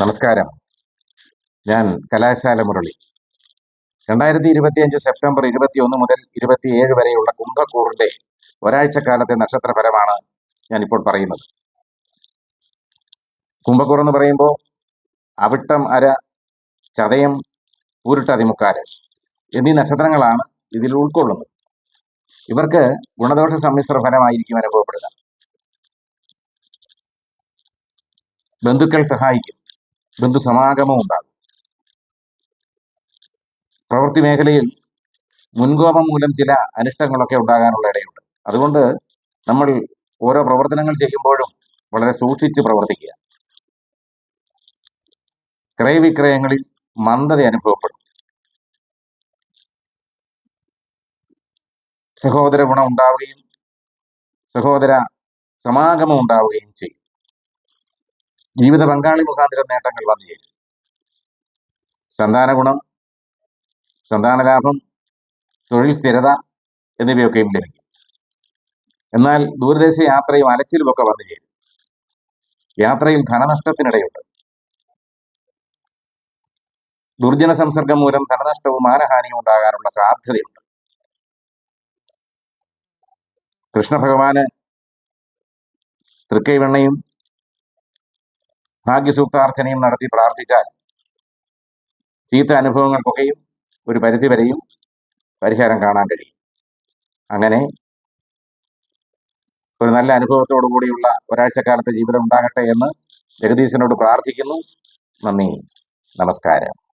നമസ്കാരം. ഞാൻ കലാശാല മുരളി. രണ്ടായിരത്തി ഇരുപത്തിയഞ്ച് സെപ്റ്റംബർ ഇരുപത്തിയൊന്ന് മുതൽ ഇരുപത്തിയേഴ് വരെയുള്ള കുംഭക്കൂറിന്റെ ഒരാഴ്ചക്കാലത്തെ നക്ഷത്രഫലമാണ് ഞാനിപ്പോൾ പറയുന്നത്. കുംഭക്കൂർ എന്ന് പറയുമ്പോൾ അവിട്ടം അര ചതയം പൂരിട്ടതിമുക്കാൽ എന്നീ നക്ഷത്രങ്ങളാണ് ഇതിൽ ഉൾക്കൊള്ളുന്നത്. ഇവർക്ക് ഗുണദോഷ സമ്മിശ്ര ഫലമായിരിക്കും അനുഭവപ്പെടുക. ബന്ധുക്കൾ സഹായിക്കും. ബന്ധു സമാഗമം ഉണ്ടാകും. പ്രവൃത്തി മേഖലയിൽ മുൻകോപം മൂലം ചില അനിഷ്ടങ്ങളൊക്കെ ഉണ്ടാകാനുള്ള ഇടയുണ്ട്. അതുകൊണ്ട് നമ്മൾ ഓരോ പ്രവർത്തനങ്ങൾ ചെയ്യുമ്പോഴും വളരെ സൂക്ഷിച്ച് പ്രവർത്തിക്കുക. ക്രയവിക്രയങ്ങളിൽ മന്ദത അനുഭവപ്പെടും. സഹോദര ഗുണം ഉണ്ടാവുകയും സഹോദര സമാഗമം ഉണ്ടാവുകയും ചെയ്യും. ജീവിത പങ്കാളി മുഖാന്തരം നേട്ടങ്ങൾ വന്നു ചേരും സന്താന ഗുണം സന്താന ലാഭം തൊഴിൽ സ്ഥിരത എന്നിവയൊക്കെയും ലഭിക്കും എന്നാൽ ദൂരദേശ യാത്രയും അലച്ചിലുമൊക്കെ വന്നു ചേരും യാത്രയും ധനനഷ്ടത്തിനിടയുണ്ട്. ദുർജന സംസർഗം മൂലം ധനനഷ്ടവും മാനഹാനിയും ഉണ്ടാകാനുള്ള സാധ്യതയുണ്ട്. കൃഷ്ണഭഗവാന് തൃക്കൈവെണ്ണയും ഭാഗ്യസൂക്താർച്ചനയും നടത്തി പ്രാർത്ഥിച്ചാൽ ചീത്ത അനുഭവങ്ങൾക്കൊക്കെയും ഒരു പരിധി വരെയും പരിഹാരം കാണാൻ കഴിയും. അങ്ങനെ ഒരു നല്ല അനുഭവത്തോടു കൂടിയുള്ള ഒരാഴ്ചക്കാലത്തെ ജീവിതം ഉണ്ടാകട്ടെ എന്ന് ജഗദീശനോട് പ്രാർത്ഥിക്കുന്നു. നന്ദി. നമസ്കാരം.